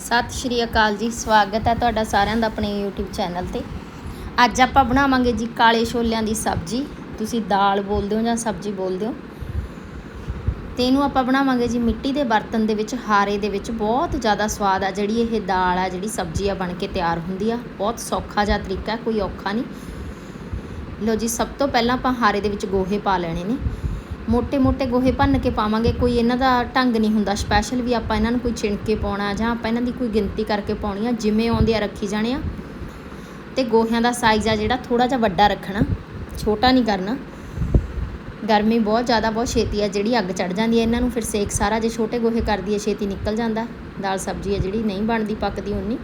ਸਤਿ ਸ਼੍ਰੀ ਅਕਾਲ ਜੀ, ਸਵਾਗਤ ਹੈ ਤੁਹਾਡਾ ਸਾਰਿਆਂ ਦਾ ਆਪਣੇ YouTube ਚੈਨਲ ਤੇ। ਅੱਜ ਆਪਾਂ ਬਣਾਵਾਂਗੇ ਜੀ ਕਾਲੇ ਛੋਲਿਆਂ ਦੀ ਸਬਜ਼ੀ। ਤੁਸੀਂ ਦਾਲ ਬੋਲਦੇ ਹੋ ਜਾਂ ਸਬਜ਼ੀ ਬੋਲਦੇ ਹੋ? ਤੇ ਇਹਨੂੰ ਆਪਾਂ ਬਣਾਵਾਂਗੇ ਜੀ ਮਿੱਟੀ ਦੇ ਬਰਤਨ ਦੇ ਵਿੱਚ, ਹਾਰੇ ਦੇ ਵਿੱਚ। ਬਹੁਤ ਜ਼ਿਆਦਾ ਸਵਾਦ ਆ ਜਿਹੜੀ ਇਹ ਦਾਲ ਆ, ਜਿਹੜੀ ਸਬਜ਼ੀ ਆ, ਬਣ ਕੇ ਤਿਆਰ ਹੁੰਦੀ ਆ। ਬਹੁਤ ਸੌਖਾ ਜਿਹਾ ਤਰੀਕਾ, ਕੋਈ ਔਖਾ ਨਹੀਂ। ਲੋ ਜੀ, ਸਭ ਤੋਂ ਪਹਿਲਾਂ ਆਪਾਂ ਹਾਰੇ ਦੇ ਵਿੱਚ ਗੋਹੇ ਪਾ ਲੈਣੇ ਨੇ। ਮੋਟੇ ਮੋਟੇ ਗੋਹੇ ਭੰਨ ਕੇ ਪਾਵਾਂਗੇ, ਕੋਈ ਇਹਨਾਂ ਦਾ ਢੰਗ ਨਹੀਂ ਹੁੰਦਾ ਸਪੈਸ਼ਲ ਵੀ ਆਪਾਂ ਇਹਨਾਂ ਨੂੰ ਕੋਈ ਛਿਣ ਕੇ ਪਾਉਣਾ ਜਾਂ ਆਪਾਂ ਇਹਨਾਂ ਦੀ ਕੋਈ ਗਿਣਤੀ ਕਰਕੇ ਪਾਉਣੀ ਆ, ਜਿਵੇਂ ਆਉਂਦੇ ਆ ਰੱਖੀ ਜਾਣੇ ਆ। ਤੇ ਗੋਹਿਆਂ ਦਾ ਸਾਈਜ਼ ਆ ਜਿਹੜਾ ਥੋੜਾ ਜਿਹਾ ਵੱਡਾ ਰੱਖਣਾ, ਛੋਟਾ ਨਹੀਂ ਕਰਨਾ। ਗਰਮੀ ਬਹੁਤ ਜ਼ਿਆਦਾ, ਬਹੁਤ ਛੇਤੀ ਆ, ਜਿਹੜੀ ਅੱਗ ਚੜ ਜਾਂਦੀ ਹੈ ਇਹਨਾਂ ਨੂੰ, ਫਿਰ ਸੇਕ ਸਾਰਾ ਜੇ ਛੋਟੇ ਗੋਹੇ ਕਰ ਦਈਏ ਛੇਤੀ ਨਿਕਲ ਜਾਂਦਾ। ਦਾਲ ਸਬਜ਼ੀ ਆ ਜਿਹੜੀ ਨਹੀਂ ਬਣਦੀ, ਪੱਕਦੀ ਉਨੀ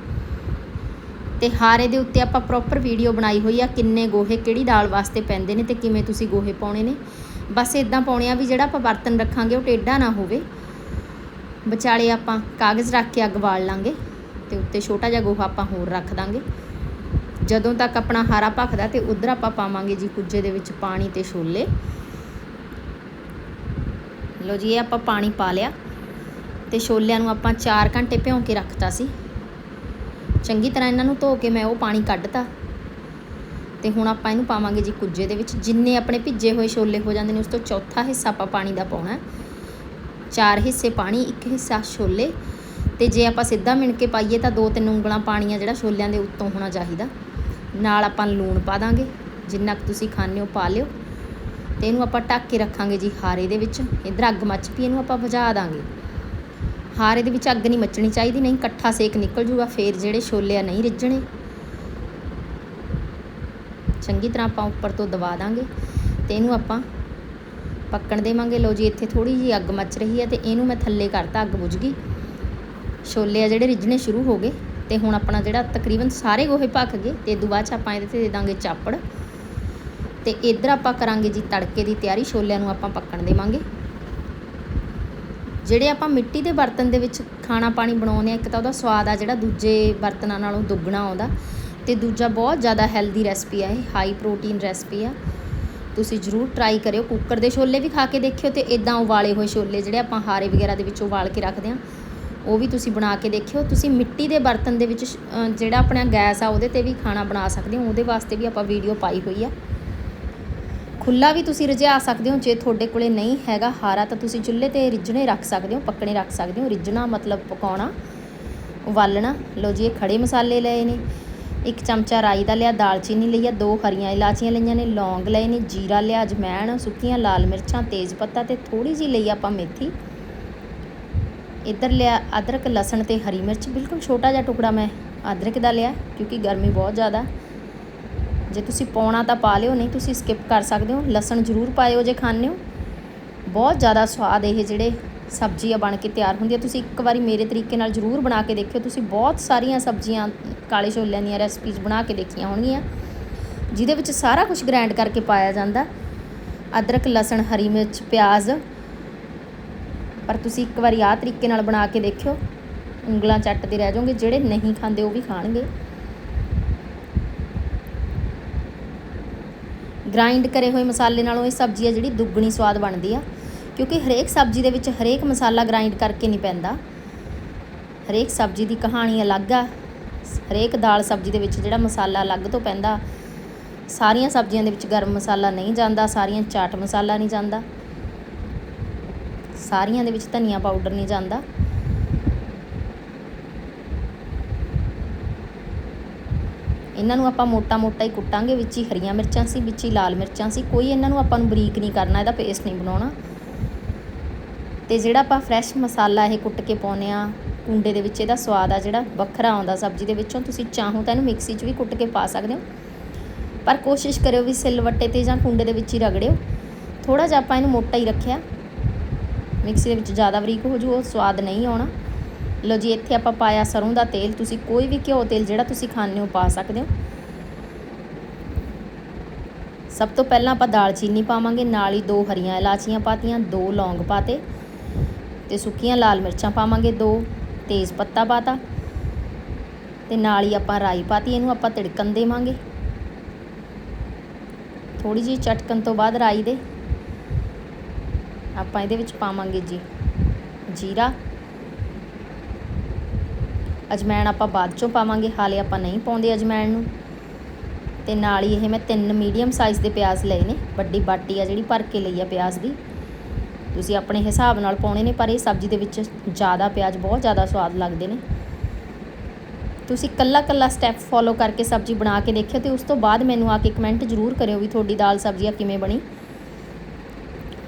ਤੇ ਹਾਰੇ ਦੇ ਉੱਤੇ ਆਪਾਂ ਪ੍ਰੋਪਰ ਵੀਡੀਓ ਬਣਾਈ ਹੋਈ ਆ, ਕਿੰਨੇ ਗੋਹੇ ਕਿਹੜੀ ਦਾਲ ਵਾਸਤੇ ਪੈਂਦੇ ਨੇ ਤੇ ਕਿਵੇਂ ਤੁਸੀਂ ਗੋਹੇ ਪਾਉਣੇ ਨੇ। ਬਸ ਇਦਾਂ ਪਾਉਣੇ ਆ ਵੀ ਜਿਹੜਾ ਆਪਾਂ ਬਰਤਨ ਰੱਖਾਂਗੇ, ਉਹ ਟੇਢਾ ਨਾ ਹੋਵੇ। ਵਿਚਾਲੇ ਆਪਾਂ ਕਾਗਜ਼ ਰੱਖ ਕੇ ਅੱਗ ਬਾਲ ਲਾਂਗੇ ਤੇ ਉੱਤੇ ਛੋਟਾ ਜਿਹਾ ਗੋਹਾ ਆਪਾਂ ਹੋਰ ਰੱਖ ਦਾਂਗੇ। ਜਦੋਂ ਤੱਕ ਆਪਣਾ ਹਾਰਾ ਭਖਦਾ ਤੇ ਉਧਰ ਆਪਾਂ ਪਾਵਾਂਗੇ ਜੀ ਕੁੱਜੇ ਦੇ ਵਿੱਚ ਪਾਣੀ ਤੇ ਛੋਲੇ। ਲੋ ਜੀ, ਇਹ ਆਪਾਂ ਪਾਣੀ ਪਾ ਲਿਆ ਤੇ ਛੋਲਿਆਂ ਨੂੰ ਆਪਾਂ 4 ਘੰਟੇ ਭਿਉਂ ਕੇ ਰੱਖਤਾ ਸੀ। ਚੰਗੀ ਤਰ੍ਹਾਂ ਇਹਨਾਂ ਨੂੰ ਧੋ ਕੇ ਮੈਂ ਉਹ ਪਾਣੀ ਕੱਢਤਾ। ਤੇ ਹੁਣ ਆਪਾਂ ਇਹਨੂੰ ਪਾਵਾਂਗੇ ਜੀ ਕੁੱਜੇ ਦੇ ਵਿੱਚ। ਜਿੰਨੇ ਆਪਣੇ ਭਿੱਜੇ ਹੋਏ ਛੋਲੇ ਹੋ ਜਾਂਦੇ ਨੇ, ਉਸ ਤੋਂ ਚੌਥਾ ਹਿੱਸਾ ਆਪਾਂ ਪਾਣੀ ਦਾ ਪਾਉਣਾ ਚਾਰ ਹਿੱਸੇ ਪਾਣੀ, ਇੱਕ ਹਿੱਸਾ ਛੋਲੇ। ਤੇ ਜੇ ਆਪਾਂ ਸਿੱਧਾ ਮਿਣ ਕੇ ਪਾਈਏ ਤਾਂ ਦੋ ਤਿੰਨ ਉਂਗਲਾਂ ਪਾਣੀ ਆ ਜਿਹੜਾ ਛੋਲਿਆਂ ਦੇ ਉੱਤੋਂ ਹੋਣਾ ਚਾਹੀਦਾ। ਨਾਲ ਆਪਾਂ ਲੂਣ ਪਾ ਦਾਂਗੇ। ਜਿੰਨਾ ਕੁ ਤੁਸੀਂ ਖਾਣੇ ਹੋ, ਪਾ ਲਿਓ। ਤੇ ਇਹਨੂੰ ਆਪਾਂ ਢੱਕ ਕੇ ਰੱਖਾਂਗੇ ਜੀ ਹਾਰੇ ਦੇ ਵਿੱਚ। ਇਧਰ ਅੱਗ ਮੱਚ ਪਈ, ਇਹਨੂੰ ਆਪਾਂ ਬੁਝਾ ਦਾਂਗੇ। ਹਾਰੇ ਦੇ ਵਿੱਚ ਅੱਗ ਨਹੀਂ ਮੱਚਣੀ ਚਾਹੀਦੀ, ਨਹੀਂ, ਇਕੱਠਾ ਸੇਕ ਨਿਕਲ ਜੂਗਾ, ਫੇਰ ਜਿਹੜੇ ਛੋਲੇ ਆ ਨਹੀਂ ਰਿੱਝਣੇ। ਚੰਗੀ ਤਰ੍ਹਾਂ ਆਪਾਂ ਉੱਪਰ ਤੋਂ ਦਬਾ ਦਾਂਗੇ ਤੇ ਇਹਨੂੰ ਆਪਾਂ ਪੱਕਣ ਦੇਵਾਂਗੇ। ਲਓ ਜੀ, ਇੱਥੇ ਥੋੜੀ ਜੀ ਅੱਗ ਮੱਚ ਰਹੀ ਹੈ ਤੇ ਇਹਨੂੰ ਮੈਂ ਥੱਲੇ ਕਰਤਾ, ਅੱਗ ਬੁਝ ਗਈ। ਛੋਲੇ ਆ ਜਿਹੜੇ ਰਿੱਝਣੇ ਸ਼ੁਰੂ ਹੋ ਗਏ ਤੇ ਹੁਣ ਆਪਣਾ ਜਿਹੜਾ ਤਕਰੀਬਨ ਸਾਰੇ ਗੋਹੇ ਪੱਕ ਗਏ ਤੇ ਇਦੋਂ ਬਾਅਦ ਚ ਆਪਾਂ ਇਹਦੇ ਤੇ ਦੇ ਦਾਂਗੇ ਚਾਪੜ। ਤੇ ਇੱਧਰ ਆਪਾਂ ਕਰਾਂਗੇ ਜੀ ਤੜਕੇ ਦੀ ਤਿਆਰੀ, ਛੋਲਿਆਂ ਨੂੰ ਆਪਾਂ ਪੱਕਣ ਦੇਵਾਂਗੇ। ਜਿਹੜੇ ਆਪਾਂ ਮਿੱਟੀ ਦੇ ਬਰਤਨ ਦੇ ਵਿੱਚ ਖਾਣਾ ਪਾਣੀ ਬਣਾਉਂਦੇ ਆ ਇੱਕ ਤਾਂ ਉਹਦਾ ਸਵਾਦ ਆ ਜਿਹੜਾ, ਦੂਜੇ ਬਰਤਨਾਂ ਨਾਲੋਂ ਦੁੱਗਣਾ ਆਉਂਦਾ। ਤੇ ਦੂਜਾ ਬਹੁਤ ਜ਼ਿਆਦਾ ਹੈਲਦੀ ਰੈਸਪੀ ਆ ਇਹ ਹਾਈ ਪ੍ਰੋਟੀਨ ਰੈਸਪੀ ਆ। ਤੁਸੀਂ ਜ਼ਰੂਰ ਟਰਾਈ ਕਰਿਓ। ਕੁੱਕਰ ਦੇ ਛੋਲੇ ਵੀ ਖਾ ਕੇ ਦੇਖਿਓ ਤੇ ਇਦਾਂ ਉਬਾਲੇ ਹੋਏ ਛੋਲੇ ਜਿਹੜੇ ਆਪਾਂ ਹਾਰੇ ਵਗੈਰਾ ਦੇ ਵਿੱਚ ਉਬਾਲ ਕੇ ਰੱਖਦੇ ਆ ਉਹ ਵੀ ਤੁਸੀਂ ਬਣਾ ਕੇ ਦੇਖਿਓ। ਤੁਸੀਂ ਮਿੱਟੀ ਦੇ ਬਰਤਨ ਦੇ ਵਿੱਚ ਜਿਹੜਾ ਆਪਣਾ ਗੈਸ ਆ ਉਹਦੇ ਤੇ ਵੀ ਖਾਣਾ ਬਣਾ ਸਕਦੇ ਹੋ। ਉਹਦੇ ਵਾਸਤੇ ਵੀ ਆਪਾਂ ਵੀਡੀਓ ਪਾਈ ਹੋਈ ਆ। ਖੁੱਲਾ ਵੀ ਤੁਸੀਂ ਰਝਾ ਸਕਦੇ ਹੋ। ਜੇ ਤੁਹਾਡੇ ਕੋਲੇ ਨਹੀਂ ਹੈਗਾ ਹਾਰਾ ਤਾਂ ਤੁਸੀਂ ਚੁੱਲ੍ਹੇ ਤੇ ਰਿੱਝਣੇ ਰੱਖ ਸਕਦੇ ਹੋ, ਪੱਕਣੇ ਰੱਖ ਸਕਦੇ ਹੋ। ਰਿੱਝਣਾ ਮਤਲਬ ਪਕਾਉਣਾ, ਉਬਾਲਣਾ। ਲਓ ਜੀ, ਇਹ ਖੜੇ ਮਸਾਲੇ ਲਏ ਨੇ। ਇੱਕ ਚਮਚਾ ਰਾਈ ਦਾ ਲਿਆ ਦਾਲਚੀਨੀ ਲਈ ਆ, ਦੋ ਹਰੀਆਂ ਇਲਾਚੀਆਂ ਲਈਆਂ ਨੇ, ਲੌਂਗ ਲਏ ਨੇ, ਜੀਰਾ ਲਿਆ, ਅਜਮੈਣ, ਸੁੱਕੀਆਂ ਲਾਲ ਮਿਰਚਾਂ, ਤੇਜ਼ ਪੱਤਾ ਤੇ ਥੋੜੀ ਜਿਹੀ ਲਈ ਆਪਾਂ ਮੇਥੀ। ਇੱਧਰ ਲਿਆ ਅਦਰਕ, ਲਸਣ ਤੇ ਹਰੀ ਮਿਰਚ, ਬਿਲਕੁਲ ਛੋਟਾ ਜਿਹਾ ਟੁਕੜਾ ਮੈਂ ਅਦਰਕ ਦਾ ਲਿਆ, ਕਿਉਂਕਿ ਗਰਮੀ ਬਹੁਤ ਜ਼ਿਆਦਾ। ਜੇ ਤੁਸੀਂ ਪਾਉਣਾ ਤਾਂ ਪਾ ਲਿਓ, ਨਹੀਂ ਤੁਸੀਂ ਸਕਿਪ ਕਰ ਸਕਦੇ ਹੋ। ਲਸਣ ਜ਼ਰੂਰ ਪਾਇਓ ਜੇ ਖਾਣੇ ਹੋ। ਬਹੁਤ ਜ਼ਿਆਦਾ ਸਵਾਦ ਇਹ ਜਿਹੜੇ ਸਬਜ਼ੀ ਆ ਬਣ ਕੇ ਤਿਆਰ ਹੁੰਦੀ ਹੈ ਤੁਸੀਂ ਇੱਕ ਵਾਰੀ ਮੇਰੇ ਤਰੀਕੇ ਨਾਲ ਜ਼ਰੂਰ ਬਣਾ ਕੇ ਦੇਖਿਓ। ਤੁਸੀਂ ਬਹੁਤ ਸਾਰੀਆਂ ਸਬਜ਼ੀਆਂ, ਕਾਲੇ ਛੋਲਿਆਂ ਦੀਆਂ ਰੈਸਪੀਜ਼ ਬਣਾ ਕੇ ਦੇਖੀਆਂ ਹੋਣਗੀਆਂ। ਜਿਹਦੇ ਵਿੱਚ ਸਾਰਾ ਕੁਝ ਗ੍ਰਾਈਂਡ ਕਰਕੇ ਪਾਇਆ ਜਾਂਦਾ। ਅਦਰਕ, ਲਸਣ, ਹਰੀ ਮਿਰਚ, ਪਿਆਜ਼। ਪਰ ਤੁਸੀਂ ਇੱਕ ਵਾਰੀ ਆਹ ਤਰੀਕੇ ਨਾਲ ਬਣਾ ਕੇ ਦੇਖਿਓ। ਉਂਗਲਾਂ ਚੱਟਦੇ ਰਹਿ ਜਾਓਗੇ। ਜਿਹੜੇ ਨਹੀਂ ਖਾਂਦੇ ਉਹ ਵੀ ਖਾਣਗੇ। ਗ੍ਰਾਈਂਡ ਕਰੇ ਹੋਏ ਮਸਾਲੇ ਨਾਲੋਂ ਇਹ ਸਬਜ਼ੀ ਆ ਜਿਹੜੀ ਦੁੱਗਣੀ ਸਵਾਦ ਬਣਦੀ ਆ। ਕਿਉਂਕਿ ਹਰੇਕ ਸਬਜ਼ੀ ਦੇ ਵਿੱਚ ਹਰੇਕ ਮਸਾਲਾ ਗ੍ਰਾਈਂਡ ਕਰਕੇ ਨਹੀਂ ਪੈਂਦਾ। ਹਰੇਕ ਸਬਜ਼ੀ ਦੀ ਕਹਾਣੀ ਅਲੱਗ ਆ। ਹਰੇਕ ਦਾਲ ਸਬਜ਼ੀ ਦੇ ਵਿੱਚ ਜਿਹੜਾ ਮਸਾਲਾ ਅਲੱਗ ਤੋਂ ਪੈਂਦਾ, ਸਾਰੀਆਂ ਸਬਜ਼ੀਆਂ ਦੇ ਵਿੱਚ ਗਰਮ ਮਸਾਲਾ ਨਹੀਂ ਜਾਂਦਾ, ਸਾਰੀਆਂ ਚਾਟ ਮਸਾਲਾ ਨਹੀਂ ਜਾਂਦਾ। ਸਾਰੀਆਂ ਦੇ ਵਿੱਚ ਧਨੀਆ ਪਾਊਡਰ ਨਹੀਂ ਜਾਂਦਾ। ਇਹਨਾਂ ਨੂੰ ਆਪਾਂ ਮੋਟਾ-ਮੋਟਾ ਹੀ ਕੁੱਟਾਂਗੇ, ਵਿੱਚ ਹੀ ਹਰੀਆਂ ਮਿਰਚਾਂ ਸੀ, ਵਿੱਚ ਹੀ ਲਾਲ ਮਿਰਚਾਂ ਸੀ, ਕੋਈ ਇਹਨਾਂ ਨੂੰ ਆਪਾਂ ਨੂੰ ਬਰੀਕ ਨਹੀਂ ਕਰਨਾ, ਇਹਦਾ ਪੇਸਟ ਨਹੀਂ ਬਣਾਉਣਾ। ਤੇ ਜਿਹੜਾ ਆਪਾਂ ਫਰੈਸ਼ ਮਸਾਲਾ ਇਹ ਕੁੱਟ ਕੇ ਪਾਉਨੇ ਆ ਕੁੰਡੇ ਦੇ ਵਿੱਚ, ਇਹਦਾ ਸਵਾਦ ਆ ਜਿਹੜਾ, ਵੱਖਰਾ ਆਉਂਦਾ ਸਬਜ਼ੀ ਦੇ ਵਿੱਚੋਂ। ਤੁਸੀਂ ਚਾਹੋ ਤਾਂ ਇਹਨੂੰ ਮਿਕਸੀ 'ਚ ਵੀ ਕੁੱਟ ਕੇ ਪਾ ਸਕਦੇ ਹੋ। ਪਰ ਕੋਸ਼ਿਸ਼ ਕਰਿਓ ਵੀ ਸਿਲਵੱਟੇ ਤੇ ਜਾਂ ਕੁੰਡੇ ਦੇ ਵਿੱਚ ਹੀ ਰਗੜਿਓ। ਥੋੜਾ ਜਿਹਾ ਆਪਾਂ ਇਹਨੂੰ ਮੋਟਾ ਹੀ ਰੱਖਿਆ। ਮਿਕਸੀ ਦੇ ਵਿੱਚ ਜ਼ਿਆਦਾ ਬਰੀਕ ਹੋ ਜੂ, ਉਹ ਸਵਾਦ ਨਹੀਂ ਆਉਣਾ। ਲਓ ਜੀ, ਇੱਥੇ ਆਪਾਂ ਪਾਇਆ ਸਰੋਂ ਦਾ ਤੇਲ। ਤੁਸੀਂ ਕੋਈ ਵੀ ਘਿਓ ਤੇਲ ਜਿਹੜਾ ਤੁਸੀਂ ਖਾਣੇ ਹੋ, ਪਾ ਸਕਦੇ ਹੋ। ਸਭ ਤੋਂ ਪਹਿਲਾਂ ਆਪਾਂ ਦਾਲਚੀਨੀ ਪਾਵਾਂਗੇ। ਨਾਲ ਹੀ ਦੋ ਹਰੀਆਂ ਇਲਾਚੀਆਂ ਪਾਤੀਆਂ, ਦੋ ਲੌਂਗ ਪਾਤੇ। ਤੇ ਸੁੱਕੀਆਂ ਲਾਲ ਮਿਰਚਾਂ ਪਾਵਾਂਗੇ ਦੋ, ਤੇਜ਼ ਪੱਤਾ ਪਾਤਾ। ਤੇ ਨਾਲ ਹੀ ਆਪਾਂ ਰਾਈ ਪਾਤੀ, ਇਹਨੂੰ ਆਪਾਂ ਤਿੜਕਣ ਦੇਵਾਂਗੇ। ਥੋੜੀ ਜਿਹੀ ਚਟਕਣ ਤੋਂ ਬਾਅਦ ਰਾਈ ਦੇ। ਆਪਾਂ ਇਹਦੇ ਵਿੱਚ ਪਾਵਾਂਗੇ ਜੀ, ਜੀਰਾ। ਅਜਮੈਣ ਆਪਾਂ ਬਾਅਦ ਚੋਂ ਪਾਵਾਂਗੇ, ਹਾਲੇ ਆਪਾਂ ਨਹੀਂ ਪਾਉਂਦੇ ਅਜਮੈਣ ਨੂੰ। ਤੇ ਨਾਲ ਹੀ ਇਹ ਮੈਂ ਤਿੰਨ ਮੀਡੀਅਮ ਸਾਈਜ਼ ਦੇ ਪਿਆਜ਼ ਲਏ ਨੇ, ਵੱਡੀ ਬਾਟੀ ਆ ਜਿਹੜੀ ਭਰ ਕੇ ਲਈ ਆ ਪਿਆਜ਼ ਦੀ। ਤੁਸੀਂ ਆਪਣੇ ਹਿਸਾਬ ਨਾਲ ਪਾਉਣੇ ਨੇ, ਪਰ ਇਹ ਸਬਜ਼ੀ ਦੇ ਵਿੱਚ ਜ਼ਿਆਦਾ ਪਿਆਜ਼ ਬਹੁਤ ਜ਼ਿਆਦਾ ਸਵਾਦ ਲੱਗਦੇ ਨੇ। ਤੁਸੀਂ ਕੱਲਾ ਕੱਲਾ ਸਟੈਪ ਫੋਲੋ ਕਰਕੇ ਸਬਜ਼ੀ ਬਣਾ ਕੇ ਦੇਖਿਓ ਤੇ ਉਸ ਤੋਂ ਬਾਅਦ ਮੈਨੂੰ ਆ ਕੇ ਕਮੈਂਟ ਜ਼ਰੂਰ ਕਰਿਓ ਵੀ ਤੁਹਾਡੀ ਦਾਲ ਸਬਜ਼ੀ ਆ ਕਿਵੇਂ ਬਣੀ।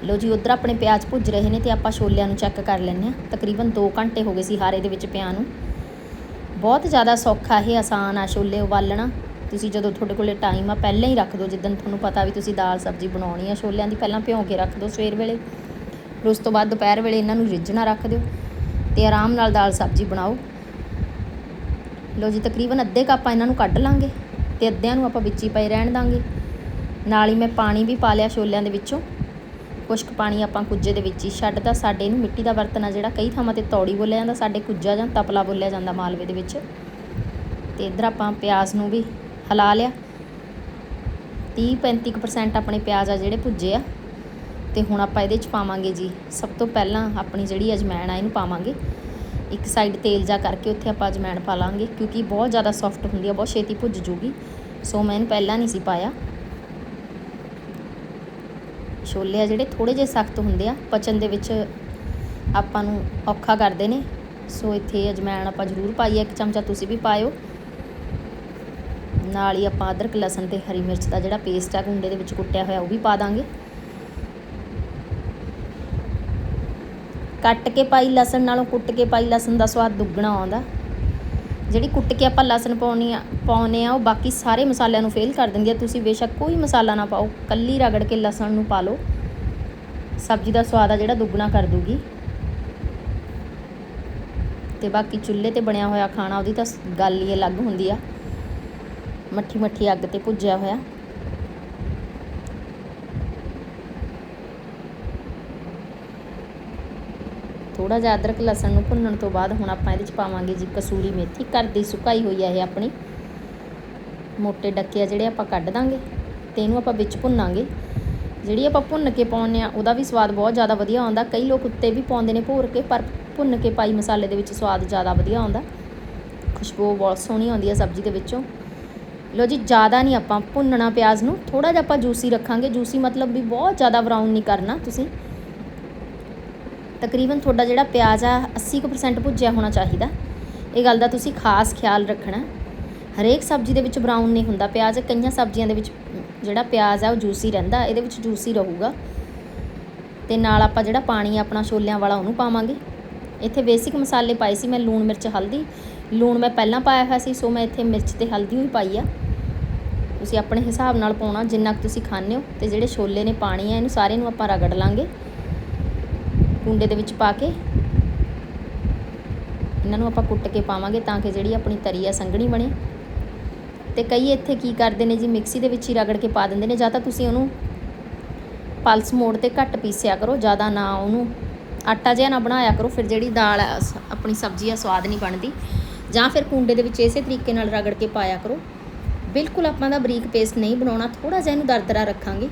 ਲੋ ਜੀ, ਉਧਰ ਆਪਣੇ ਪਿਆਜ਼ ਭੁੱਜ ਰਹੇ ਨੇ ਤੇ ਆਪਾਂ ਛੋਲਿਆਂ ਨੂੰ ਚੈੱਕ ਕਰ ਲੈਂਦੇ ਆ ਤਕਰੀਬਨ 2 ਘੰਟੇ ਹੋ ਗਏ ਸੀ ਹਾਰੇ ਦੇ ਵਿੱਚ ਪਿਆ ਨੂੰ। ਬਹੁਤ ਜ਼ਿਆਦਾ ਸੌਖਾ ਇਹ ਆਸਾਨ ਆ ਛੋਲੇ ਉਬਾਲਣਾ। ਤੁਸੀਂ ਜਦੋਂ ਤੁਹਾਡੇ ਕੋਲੇ ਟਾਈਮ ਆ, ਪਹਿਲਾਂ ਹੀ ਰੱਖ ਦਿਓ। ਜਿੱਦਣ ਤੁਹਾਨੂੰ ਪਤਾ ਵੀ ਤੁਸੀਂ ਦਾਲ ਸਬਜ਼ੀ ਬਣਾਉਣੀ ਆ, ਛੋਲਿਆਂ ਦੀ ਪਹਿਲਾਂ ਭਿਉਂ ਕੇ ਰੱਖ ਦਿਓ ਸਵੇਰ ਵੇਲੇ। ਫਿਰ ਉਸ ਤੋਂ ਬਾਅਦ ਦੁਪਹਿਰ ਵੇਲੇ ਇਹਨਾਂ ਨੂੰ ਰਿੱਝਣਾ ਰੱਖ ਦਿਓ ਤੇ ਆਰਾਮ ਨਾਲ ਦਾਲ ਸਬਜ਼ੀ ਬਣਾਓ। ਲੋ ਜੀ, ਤਕਰੀਬਨ ਅੱਧੇ ਕੱਪ ਇਹਨਾਂ ਨੂੰ ਕੱਢ ਲਾਂਗੇ ਤੇ ਅੱਧਿਆਂ ਨੂੰ ਆਪਾਂ ਵਿੱਚ ਹੀ ਪਏ ਰਹਿਣ ਦਾਂਗੇ। ਨਾਲ ਹੀ ਮੈਂ ਪਾਣੀ ਵੀ ਪਾ ਲਿਆ ਛੋਲਿਆਂ ਦੇ ਵਿੱਚੋਂ। ਕੁਛ ਕੁ ਪਾਣੀ ਆਪਾਂ ਕੁੱਜੇ ਦੇ ਵਿੱਚ ਹੀ ਛੱਡਦਾ ਸਾਡੇ ਨੂੰ ਮਿੱਟੀ ਦਾ ਬਰਤਨ ਆ ਜਿਹੜਾ ਕਈ ਥਾਵਾਂ ਤੇ ਤੌੜੀ ਬੋਲਿਆ ਜਾਂਦਾ, ਸਾਡੇ ਕੁੱਜਾ ਜਾਂ ਤਪਲਾ ਬੋਲਿਆ ਜਾਂਦਾ ਮਾਲਵੇ ਦੇ ਵਿੱਚ। ਤੇ ਇਧਰ ਆਪਾਂ ਪਿਆਜ਼ ਨੂੰ ਵੀ ਹਿਲਾ ਲਿਆ। 30 35% ਆਪਣੇ ਪਿਆਜ਼ ਆ ਜਿਹੜੇ ਭੁੱਜੇ ਆ। ਤੇ ਹੁਣ ਆਪਾਂ ਇਹਦੇ ਚ ਪਾਵਾਂਗੇ ਜੀ, ਸਭ ਤੋਂ ਪਹਿਲਾਂ ਆਪਣੀ ਜਿਹੜੀ ਅਜਮੈਣ ਆ, ਇਹਨੂੰ ਪਾਵਾਂਗੇ। ਇੱਕ ਸਾਈਡ ਤੇਲ ਜਾ ਕਰਕੇ ਉੱਥੇ ਆਪਾਂ ਅਜਮੈਣ ਪਾ ਲਾਂਗੇ, ਕਿਉਂਕਿ ਬਹੁਤ ਜ਼ਿਆਦਾ ਸੌਫਟ ਹੁੰਦੀ ਆ, ਬਹੁਤ ਛੇਤੀ ਭੁੱਜ ਜੂਗੀ। ਸੋ ਮੈਂ ਇਹਨੂੰ ਪਹਿਲਾਂ ਨਹੀਂ ਸੀ ਪਾਇਆ। ਛੋਲੇ ਆ ਜਿਹੜੇ ਥੋੜੇ ਜਿਹੇ ਸਖਤ ਹੁੰਦੇ ਆ, ਪਚਨ ਦੇ ਵਿੱਚ ਆਪਾਂ ਨੂੰ ਔਖਾ ਕਰਦੇ ਨੇ। ਸੋ ਇੱਥੇ ਅਜਮੈਣ ਆਪਾਂ ਜ਼ਰੂਰ ਪਾਈਏ ਇੱਕ ਚਮਚਾ ਤੁਸੀਂ ਵੀ ਪਾਇਓ। ਨਾਲ ਹੀ ਆਪਾਂ ਅਦਰਕ, ਲਸਣ ਤੇ ਹਰੀ ਮਿਰਚ ਦਾ ਜਿਹੜਾ ਪੇਸਟ ਆ, ਗੁੰਡੇ ਦੇ ਵਿੱਚ ਕੁੱਟਿਆ ਹੋਇਆ, ਉਹ ਵੀ ਪਾ ਦਾਂਗੇ। ਕੱਟ ਕੇ ਪਾਈ ਲਸਣ ਨਾਲੋਂ ਕੁੱਟ ਕੇ ਪਾਈ ਲਸਣ ਦਾ ਸਵਾਦ ਦੁੱਗਣਾ ਆਉਂਦਾ। ਜਿਹੜੀ ਕੁੱਟ ਕੇ ਆਪਾਂ ਲਸਣ ਪਾਉਣੀ ਆ, ਪਾਉਨੇ ਆ, ਉਹ ਬਾਕੀ ਸਾਰੇ ਮਸਾਲਿਆਂ ਨੂੰ ਫੇਲ ਕਰ ਦਿੰਦੀ ਆ। ਤੁਸੀਂ ਬੇਸ਼ੱਕ ਕੋਈ ਮਸਾਲਾ ਨਾ ਪਾਓ, ਕੱਲੀ ਰਗੜ ਕੇ ਲਸਣ ਨੂੰ ਪਾ ਲਓ। ਸਬਜ਼ੀ ਦਾ ਸਵਾਦ ਆ ਜਿਹੜਾ ਦੁੱਗਣਾ ਕਰ ਦੂਗੀ ਤੇ ਬਾਕੀ ਚੁੱਲ੍ਹੇ ਤੇ ਬਣਿਆ ਹੋਇਆ ਖਾਣਾ, ਉਹਦੀ ਤਾਂ ਗੱਲ ਹੀ ਅਲੱਗ ਹੁੰਦੀ ਆ। ਮੱਠੀ ਮੱਠੀ ਅੱਗ ਤੇ ਭੁੱਜਿਆ ਹੋਇਆ। ਥੋੜਾ ਜਿਹਾ ਅਦਰਕ ਲਸਣ ਨੂੰ ਭੁੰਨਣ ਤੋਂ ਬਾਅਦ ਹੁਣ ਆਪਾਂ ਇਹਦੇ ਚ ਪਾਵਾਂਗੇ ਜੀ ਕਸੂਰੀ ਮੇਥੀ। ਘਰ ਦੀ ਸੁਕਾਈ ਹੋਈ ਆ ਇਹ ਆਪਣੀ। ਮੋٹے ਡੱਕੇ ਆ ਜਿਹੜੇ ਆਪਾਂ ਕੱਢ ਦਾਂਗੇ ਤੇ ਇਹਨੂੰ ਆਪਾਂ ਵਿੱਚ ਭੁੰਨਾਂਗੇ। ਜਿਹੜੀ ਆਪਾਂ ਭੁੰਨ ਕੇ ਪਾਉਂਦੇ ਆ, ਉਹਦਾ ਵੀ ਸਵਾਦ ਬਹੁਤ ਜ਼ਿਆਦਾ ਵਧੀਆ ਆਉਂਦਾ। ਕਈ ਲੋਕ ਉੱਤੇ ਵੀ ਪਾਉਂਦੇ ਨੇ ਭੋਰ ਕੇ, ਪਰ ਭੁੰਨ ਕੇ ਪਾਈ ਮਸਾਲੇ ਦੇ ਵਿੱਚ ਸਵਾਦ ਜ਼ਿਆਦਾ ਵਧੀਆ ਆਉਂਦਾ। ਖੁਸ਼ਬੂ ਬਹੁਤ ਸੋਹਣੀ ਆਉਂਦੀ ਹੈ ਸਬਜ਼ੀ ਦੇ ਵਿੱਚੋਂ। ਲੋ ਜੀ, ਜ਼ਿਆਦਾ ਨਹੀਂ ਆਪਾਂ ਭੁੰਨਣਾ ਪਿਆਜ਼ ਨੂੰ। ਥੋੜਾ ਜਿਹਾ ਆਪਾਂ ਜੂਸੀ ਰੱਖਾਂਗੇ। ਜੂਸੀ ਮਤਲਬ ਵੀ ਬਹੁਤ ਜ਼ਿਆਦਾ ਬਰਾਊਨ ਨਹੀਂ ਕਰਨਾ ਤੁਸੀਂ। ਤਕਰੀਬਨ ਤੁਹਾਡਾ ਜਿਹੜਾ ਪਿਆਜ਼ ਆ 80% ਭੁੱਜਿਆ ਹੋਣਾ ਚਾਹੀਦਾ। ਇਹ ਗੱਲ ਦਾ ਤੁਸੀਂ ਖਾਸ ਖਿਆਲ ਰੱਖਣਾ। ਹਰੇਕ ਸਬਜ਼ੀ ਦੇ ਵਿੱਚ ਬਰਾਊਨ ਨਹੀਂ ਹੁੰਦਾ। ਪਿਆਜ਼ ਕਈਆਂ ਸਬਜ਼ੀਆਂ ਦੇ ਵਿੱਚ, ਜਿਹੜਾ ਪਿਆਜ਼ ਆ, ਉਹ ਜੂਸੀ ਰਹਿੰਦਾ। ਇਹਦੇ ਵਿੱਚ ਜੂਸੀ ਰਹੂਗਾ। ਤੇ ਨਾਲ ਆਪਾਂ ਜਿਹੜਾ ਪਾਣੀ ਆ, ਆਪਣਾ ਛੋਲਿਆਂ ਵਾਲਾ, ਉਹਨੂੰ ਪਾਵਾਂਗੇ। ਇੱਥੇ ਬੇਸਿਕ ਮਸਾਲੇ ਪਾਏ ਸੀ ਮੈਂ, ਲੂਣ ਮਿਰਚ, ਹਲਦੀ। ਲੂਣ ਮੈਂ ਪਹਿਲਾਂ ਪਾਇਆ ਹੋਇਆ ਸੀ, ਸੋ ਮੈਂ ਇੱਥੇ ਮਿਰਚ ਤੇ ਹਲਦੀ ਵੀ ਪਾਈ ਆ। ਤੁਸੀਂ ਆਪਣੇ ਹਿਸਾਬ ਨਾਲ ਪਾਉਣਾ, ਜਿੰਨਾ ਕੁ ਤੁਸੀਂ ਖਾਣੇ ਹੋ। ਤੇ ਜਿਹੜੇ ਛੋਲੇ ਨੇ ਪਾਣੀ ਆ, ਇਹਨੂੰ ਸਾਰੇ ਨੂੰ ਆਪਾਂ ਰਗੜ ਲਾਂਗੇ। ਕੁੰਡੇ ਦੇ ਵਿੱਚ ਪਾ ਕੇ ਇਹਨਾਂ ਨੂੰ ਆਪਾਂ ਕੁੱਟ ਕੇ ਪਾਵਾਂਗੇ ਤਾਂ ਕਿ ਜਿਹੜੀ ਆਪਣੀ ਤਰੀ ਆ ਸੰਘਣੀ ਬਣੇ। ਤੇ ਕਈ ਇੱਥੇ ਕੀ ਕਰਦੇ ਨੇ ਜੀ ਮਿਕਸੀ ਦੇ ਵਿੱਚ ਹੀ ਰਗੜ ਕੇ ਪਾ ਦਿੰਦੇ ਨੇ ਜਾਂ ਤਾਂ ਤੁਸੀਂ ਉਹਨੂੰ ਪਲਸ ਮੋੜ ਤੇ ਘੱਟ ਪੀਸਿਆ ਕਰੋ ਜ਼ਿਆਦਾ ਨਾ ਉਹਨੂੰ ਆਟਾ ਜਿਹਾ ਨਾ ਬਣਾਇਆ ਕਰੋ ਫਿਰ ਜਿਹੜੀ ਦਾਲ ਆ, ਆਪਣੀ ਸਬਜ਼ੀ ਆ ਸਵਾਦ ਨਹੀਂ ਬਣਦੀ। ਜਾਂ ਫਿਰ ਕੁੰਡੇ ਦੇ ਵਿੱਚ ਇਸੇ ਤਰੀਕੇ ਨਾਲ ਰਗੜ ਕੇ ਪਾਇਆ ਕਰੋ। ਬਿਲਕੁਲ ਆਪਾਂ ਦਾ ਬਰੀਕ ਪੇਸਟ ਨਹੀਂ ਬਣਾਉਣਾ ਥੋੜਾ ਜਿਹਾ ਇਹਨੂੰ ਦਰਦਰਾ ਰੱਖਾਂਗੇ।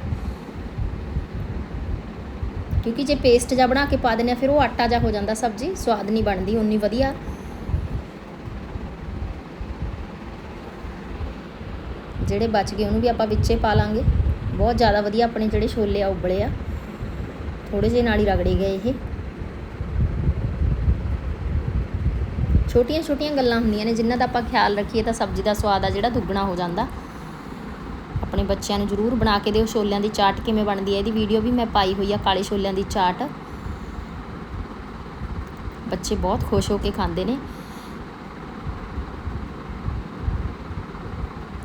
ਕਿਉਂਕਿ ਜੇ ਪੇਸਟ ਜਿਹਾ ਬਣਾ ਕੇ ਪਾ ਦਿੰਦੇ ਆ ਫਿਰ ਉਹ ਆਟਾ ਜਿਹਾ ਹੋ ਜਾਂਦਾ ਸਬਜ਼ੀ, ਸਵਾਦ ਨਹੀਂ ਬਣਦੀ ਉਨੀ ਵਧੀਆ। ਜਿਹੜੇ ਬਚ ਗਏ, ਉਹਨੂੰ ਵੀ ਆਪਾਂ ਵਿੱਚੇ ਪਾ ਲਾਂਗੇ। ਬਹੁਤ ਜ਼ਿਆਦਾ ਵਧੀਆ ਆਪਣੇ ਜਿਹੜੇ ਛੋਲੇ ਆ, ਉਬਲੇ ਆ। ਥੋੜੇ ਜਿਹੇ ਨਾਲ ਹੀ ਰਗੜੇ ਗਏ ਇਹ। ਛੋਟੀਆਂ ਛੋਟੀਆਂ ਗੱਲਾਂ ਹੁੰਦੀਆਂ ਨੇ, ਜਿਨ੍ਹਾਂ ਦਾ ਆਪਾਂ ਖਿਆਲ ਰੱਖੀਏ ਤਾਂ ਸਬਜ਼ੀ ਦਾ ਸਵਾਦ ਆ ਜਿਹੜਾ ਦੁੱਗਣਾ ਹੋ ਜਾਂਦਾ। ਆਪਣੇ ਬੱਚਿਆਂ ਨੂੰ ਜਰੂਰ ਬਣਾ ਕੇ ਦਿਓ। ਛੋਲਿਆਂ ਦੀ ਚਾਟ ਕਿਵੇਂ ਬਣਦੀ ਹੈ? ਇਹਦੀ ਵੀਡੀਓ ਵੀ ਮੈਂ ਪਾਈ ਹੋਈ ਆ, ਕਾਲੇ ਛੋਲਿਆਂ ਦੀ ਚਾਟ। ਬੱਚੇ ਬਹੁਤ ਖੁਸ਼ ਹੋ ਕੇ ਖਾਂਦੇ ਨੇ।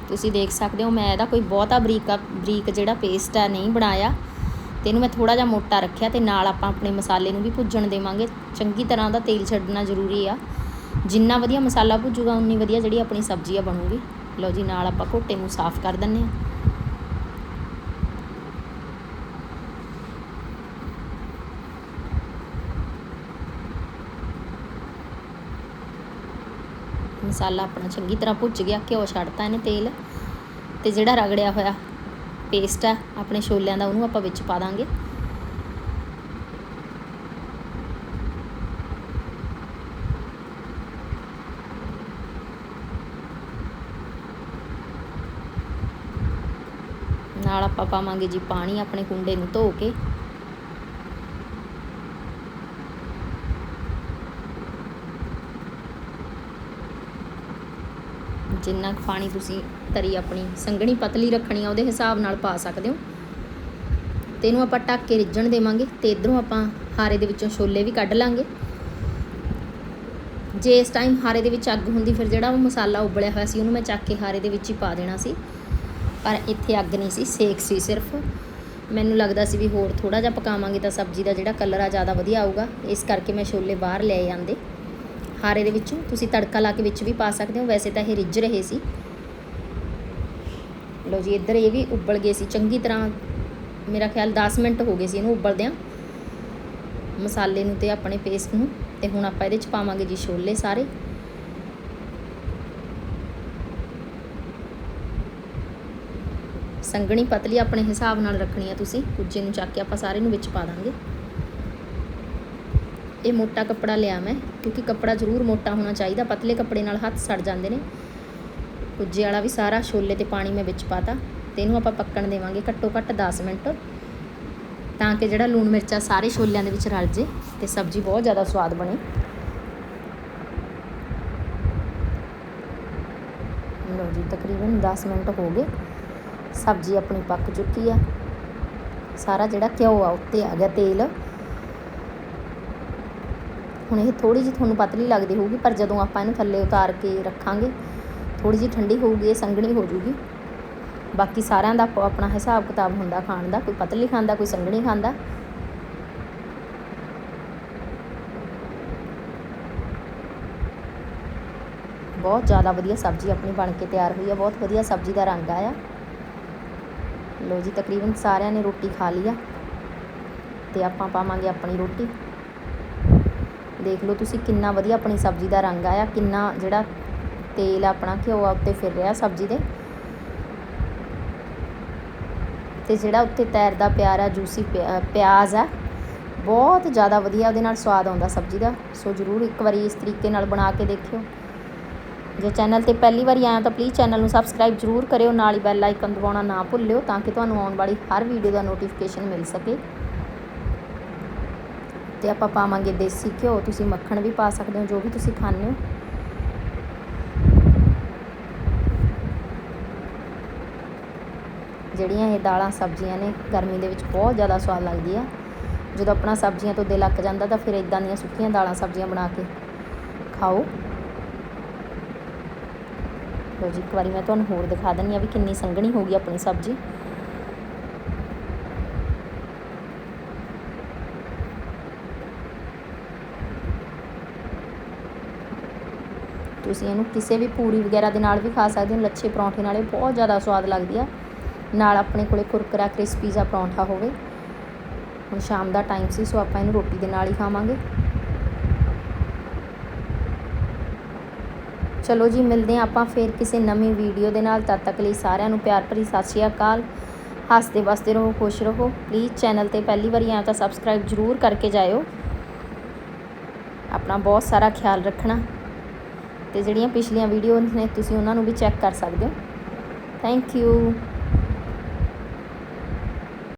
ਤੁਸੀਂ ਦੇਖ ਸਕਦੇ ਹੋ, ਮੈਂ ਇਹਦਾ ਕੋਈ ਬਹੁਤਾ ਬਰੀਕ ਬਰੀਕ ਜਿਹੜਾ ਪੇਸਟ ਆ ਨਹੀਂ ਬਣਾਇਆ। ਤੇ ਇਹਨੂੰ ਮੈਂ ਥੋੜਾ ਜਿਹਾ ਮੋਟਾ ਰੱਖਿਆ ਤੇ ਨਾਲ ਆਪਾਂ ਆਪਣੇ ਮਸਾਲੇ ਨੂੰ ਵੀ ਭੁੱਜਣ ਦੇਵਾਂਗੇ। ਚੰਗੀ ਤਰ੍ਹਾਂ ਦਾ ਤੇਲ ਛੱਡਣਾ ਜ਼ਰੂਰੀ ਆ। ਜਿੰਨਾ ਵਧੀਆ ਮਸਾਲਾ ਭੁੱਜੂਗਾ, ਉਨੀ ਵਧੀਆ ਜਿਹੜੀ ਆਪਣੀ ਸਬਜ਼ੀ ਆ ਬਣੂਗੀ। ਲਓ ਜੀ, ਨਾਲ ਆਪਾਂ ਘੋਟੇ ਨੂੰ ਸਾਫ਼ ਕਰ ਦਿੰਨੇ ਆ ਮਸਾਲਾ ਆਪਣਾ ਚੰਗੀ ਤਰ੍ਹਾਂ ਭੁੱਜ ਗਿਆ, ਘਿਓ ਛੱਡਤਾ ਇਹਨੇ ਤੇਲ ਤੇ ਜਿਹੜਾ ਰਗੜਿਆ ਹੋਇਆ ਪੇਸਟ ਆ, ਆਪਣੇ ਛੋਲਿਆਂ ਦਾ ਉਹਨੂੰ ਆਪਾਂ ਵਿੱਚ ਪਾ ਦਾਂਗੇ। ਨਾਲ ਆਪਾਂ ਪਾਵਾਂਗੇ ਜੀ ਪਾਣੀ ਆਪਣੇ ਕੁੰਡੇ ਨੂੰ ਧੋ ਕੇ। ਜਿੰਨਾ ਕੁ ਪਾਣੀ ਤੁਸੀਂ ਤਰੀ ਆਪਣੀ ਸੰਘਣੀ ਪਤਲੀ ਰੱਖਣੀ ਆ, ਉਹਦੇ ਹਿਸਾਬ ਨਾਲ ਪਾ ਸਕਦੇ ਹੋ। ਤੇ ਇਹਨੂੰ ਆਪਾਂ ਢੱਕ ਕੇ ਰਿੱਝਣ ਦੇਵਾਂਗੇ ਤੇ ਇਧਰੋਂ ਆਪਾਂ ਹਾਰੇ ਦੇ ਵਿੱਚੋਂ ਛੋਲੇ ਵੀ ਕੱਢ ਲਾਂਗੇ। ਜੇ ਇਸ ਟਾਈਮ ਹਾਰੇ ਦੇ ਵਿੱਚ ਅੱਗ ਹੁੰਦੀ, ਫਿਰ ਜਿਹੜਾ ਉਹ ਮਸਾਲਾ ਉਬਲਿਆ ਹੋਇਆ ਸੀ, ਉਹਨੂੰ ਮੈਂ ਚੱਕ ਕੇ ਹਾਰੇ ਦੇ ਵਿੱਚ ਹੀ ਪਾ ਦੇਣਾ ਸੀ। ਪਰ ਇੱਥੇ ਅੱਗ ਨਹੀਂ ਸੀ, ਸੇਕ ਸੀ ਸਿਰਫ। ਮੈਨੂੰ ਲੱਗਦਾ ਸੀ ਵੀ ਹੋਰ ਥੋੜਾ ਜਿਹਾ ਪਕਾਵਾਂਗੇ ਤਾਂ ਸਬਜ਼ੀ ਦਾ ਜਿਹੜਾ ਕਲਰ ਆ, ਜ਼ਿਆਦਾ ਵਧੀਆ ਆਊਗਾ। ਇਸ ਕਰਕੇ ਮੈਂ ਛੋਲੇ ਬਾਹਰ ਲੈ ਆਂਦੇ। ਹਾਰੇ ਦੇ ਵਿੱਚੋਂ ਤੁਸੀਂ ਤੜਕਾ ਲਾ ਕੇ ਵਿੱਚ ਵੀ ਪਾ ਸਕਦੇ ਹੋ। ਵੈਸੇ ਤਾਂ ਇਹ ਰਿੱਝ ਰਹੇ ਸੀ। ਲਓ ਜੀ, ਇੱਧਰ ਇਹ ਵੀ ਉਬਲ ਗਏ ਸੀ। ਚੰਗੀ ਤਰ੍ਹਾਂ ਮੇਰਾ ਖਿਆਲ 10 ਮਿੰਟ ਹੋ ਗਏ ਸੀ ਇਹਨੂੰ ਉਬਲਦਿਆਂ। ਮਸਾਲੇ ਨੂੰ ਤੇ ਆਪਣੇ ਪੇਸਟ ਨੂੰ ਤੇ ਹੁਣ ਆਪਾਂ ਇਹਦੇ ਚ ਪਾਵਾਂਗੇ ਜੀ ਛੋਲੇ ਸਾਰੇ। ਸੰਘਣੀ ਪਤਲੀ ਆਪਣੇ ਹਿਸਾਬ ਨਾਲ ਰੱਖਣੀ ਆ ਤੁਸੀਂ। ਕੁੱਜੇ ਨੂੰ ਚੱਕ ਕੇ ਆਪਾਂ ਸਾਰੇ ਨੂੰ ਵਿੱਚ ਪਾ ਦਾਂਗੇ। ਇਹ ਮੋਟਾ ਕੱਪੜਾ ਲਿਆ ਮੈਂ, ਕਿਉਂਕਿ ਕੱਪੜਾ ਜ਼ਰੂਰ ਮੋਟਾ ਹੋਣਾ ਚਾਹੀਦਾ, ਪਤਲੇ ਕੱਪੜੇ ਨਾਲ ਹੱਥ ਸੜ ਜਾਂਦੇ ਨੇ। ਕੁੱਜੇ ਵਾਲਾ ਵੀ ਸਾਰਾ ਛੋਲੇ ਤੇ ਪਾਣੀ ਮੈਂ ਵਿੱਚ ਪਾਤਾ, ਤੇ ਇਹਨੂੰ ਆਪਾਂ ਪੱਕਣ ਦੇਵਾਂਗੇ ਘੱਟੋ ਘੱਟ 10 ਮਿੰਟ, ਤਾਂ ਕਿ ਜਿਹੜਾ ਲੂਣ ਮਿਰਚਾ ਸਾਰੇ ਛੋਲਿਆਂ ਦੇ ਵਿੱਚ ਰਲ ਜੇ ਤੇ ਸਬਜ਼ੀ ਬਹੁਤ ਜ਼ਿਆਦਾ ਸਵਾਦ ਬਣੇ। ਲਓ ਜੀ, ਤਕਰੀਬਨ 10 ਮਿੰਟ ਹੋ ਗਏ, ਸਬਜ਼ੀ ਆਪਣੀ ਪੱਕ ਚੁੱਕੀ ਆ। ਸਾਰਾ ਜਿਹੜਾ ਘਿਓ ਆ, ਉੱਤੇ ਆ ਗਿਆ ਤੇਲ। ਹੁਣ ਇਹ ਥੋੜੀ ਜਿਹੀ ਤੁਹਾਨੂੰ ਪਤਲੀ ਲੱਗਦੀ ਹੋਊਗੀ, ਪਰ ਜਦੋਂ ਆਪਾਂ ਇਹਨੂੰ ਥੱਲੇ ਉਤਾਰ ਕੇ ਰੱਖਾਂਗੇ ਥੋੜੀ ਜਿਹੀ ਠੰਡੀ ਹੋਊਗੀ, ਇਹ ਸੰਘਣੀ ਹੋ ਜੂਗੀ। ਬਾਕੀ ਸਾਰਿਆਂ ਦਾ ਆਪੋ ਆਪਣਾ ਹਿਸਾਬ ਕਿਤਾਬ ਹੁੰਦਾ ਖਾਣ ਦਾ, ਕੋਈ ਪਤਲੀ ਖਾਂਦਾ ਕੋਈ ਸੰਘਣੀ ਖਾਂਦਾ ਬਹੁਤ ਜ਼ਿਆਦਾ ਵਧੀਆ ਸਬਜ਼ੀ ਆਪਣੀ ਬਣ ਕੇ ਤਿਆਰ ਹੋਈ ਆ, ਬਹੁਤ ਵਧੀਆ ਸਬਜ਼ੀ ਦਾ ਰੰਗ ਆਇਆ। ਲੋ ਜੀ, ਤਕਰੀਬਨ ਸਾਰਿਆਂ ਨੇ ਰੋਟੀ ਖਾ ਲਈ ਆ, ਤੇ ਆਪਾਂ ਪਾਵਾਂਗੇ ਆਪਣੀ ਰੋਟੀ। ਦੇਖ ਲਓ ਤੁਸੀਂ ਕਿੰਨਾ ਵਧੀਆ ਆਪਣੀ ਸਬਜ਼ੀ ਦਾ ਰੰਗ ਆਇਆ, ਕਿੰਨਾ ਜਿਹੜਾ ਤੇਲ ਆਪਣਾ ਘਿਓ ਆ ਉੱਤੇ ਫਿਰ ਰਿਹਾ ਸਬਜ਼ੀ ਦੇ। ਤੇ ਜਿਹੜਾ ਉੱਤੇ ਤੈਰਦਾ ਪਿਆਰਾ ਜੂਸੀ ਪਿਆਜ਼ ਆ, ਬਹੁਤ ਜ਼ਿਆਦਾ ਵਧੀਆ ਉਹਦੇ ਨਾਲ ਸਵਾਦ ਆਉਂਦਾ ਸਬਜ਼ੀ ਦਾ। ਸੋ ਜ਼ਰੂਰ ਇੱਕ ਵਾਰੀ ਇਸ ਤਰੀਕੇ ਨਾਲ ਬਣਾ ਕੇ ਦੇਖਿਓ। ਜੇ ਚੈਨਲ ਤੇ ਪਹਿਲੀ ਵਾਰੀ ਆਇਆ ਤਾਂ ਪਲੀਜ਼ ਚੈਨਲ ਨੂੰ ਸਬਸਕ੍ਰਾਈਬ ਜ਼ਰੂਰ ਕਰਿਓ, ਨਾਲ ਹੀ ਬੈਲ ਆਈਕਨ ਦਬਾਉਣਾ ਨਾ ਭੁੱਲਿਓ ਤਾਂ ਕਿ ਤੁਹਾਨੂੰ ਆਉਣ ਵਾਲੀ ਹਰ ਵੀਡੀਓ ਦਾ ਨੋਟੀਫਿਕੇਸ਼ਨ ਮਿਲ ਸਕੇ। ਤੇ ਆਪਾਂ ਪਾਵਾਂਗੇ ਦੇਸੀ ਘਿਓ। ਤੁਸੀਂ ਮੱਖਣ ਵੀ ਪਾ ਸਕਦੇ ਹੋ, ਜੋ ਵੀ ਤੁਸੀਂ ਖਾਂਦੇ ਹੋ। ਜਿਹੜੀਆਂ ਇਹ ਦਾਲਾਂ, ਸਬਜ਼ੀਆਂ ਨੇ, ਗਰਮੀ ਦੇ ਵਿੱਚ ਬਹੁਤ ਜ਼ਿਆਦਾ ਸਵਾਦ ਲੱਗਦੀ ਆ। ਜਦੋਂ ਆਪਣਾ ਸਬਜ਼ੀਆਂ ਤੋਂ ਦਿਲ ਅੱਕ ਜਾਂਦਾ, ਤਾਂ ਫਿਰ ਇਦਾਂ ਦੀਆਂ ਸੁੱਕੀਆਂ ਦਾਲਾਂ, ਸਬਜ਼ੀਆਂ ਬਣਾ ਕੇ ਖਾਓ। ਲੋ ਜੀ, ਇੱਕ ਵਾਰੀ ਮੈਂ ਤੁਹਾਨੂੰ ਹੋਰ ਦਿਖਾ ਦਿੰਨੀ ਆ ਵੀ ਕਿੰਨੀ ਸੰਘਣੀ ਹੋ ਗਈ ਆਪਣੀ ਸਬਜ਼ੀ। ਤੁਸੀਂ ਇਹਨੂੰ ਕਿਸੇ ਵੀ ਪੂਰੀ ਵਗੈਰਾ ਦੇ ਨਾਲ ਵੀ ਖਾ ਸਕਦੇ ਹੋ, ਲੱਛੇ ਪਰੌਂਠੇ ਨਾਲੇ ਬਹੁਤ ਜ਼ਿਆਦਾ ਸਵਾਦ ਲੱਗਦੀ ਆ। ਨਾਲ ਆਪਣੇ ਕੋਲੇ ਕੁਰਕਰਾ ਕ੍ਰਿਸਪੀ ਜਾਂ ਪਰੌਂਠਾ ਹੋਵੇ। ਹੁਣ ਸ਼ਾਮ ਦਾ ਟਾਈਮ ਸੀ, ਸੋ ਆਪਾਂ ਇਹਨੂੰ ਰੋਟੀ ਦੇ ਨਾਲ ਹੀ ਖਾਵਾਂਗੇ। ਚਲੋ ਜੀ, ਮਿਲਦੇ ਹਾਂ ਆਪਾਂ ਫੇਰ ਕਿਸੇ ਨਵੀਂ ਵੀਡੀਓ ਦੇ ਨਾਲ। ਤਦ ਤੱਕ ਲਈ ਸਾਰਿਆਂ ਨੂੰ ਪਿਆਰ ਭਰੀ ਸਤਿ ਸ਼੍ਰੀ ਅਕਾਲ। ਹੱਸਦੇ ਵਸਦੇ ਰਹੋ, ਖੁਸ਼ ਰਹੋ। ਪਲੀਜ਼ ਚੈਨਲ ਤੇ ਪਹਿਲੀ ਵਾਰੀ ਆਇਆ ਤਾਂ ਸਬਸਕ੍ਰਾਈਬ ਜ਼ਰੂਰ ਕਰਕੇ ਜਾਇਓ। ਆਪਣਾ ਬਹੁਤ ਸਾਰਾ ਖਿਆਲ ਰੱਖਣਾ। ਤੇ ਜਿਹੜੀਆਂ ਪਿਛਲੀਆਂ ਵੀਡੀਓ ਨੇ, ਤੁਸੀਂ ਉਹਨਾਂ ਨੂੰ ਵੀ ਚੈੱਕ ਕਰ ਸਕਦੇ ਹੋ। Thank you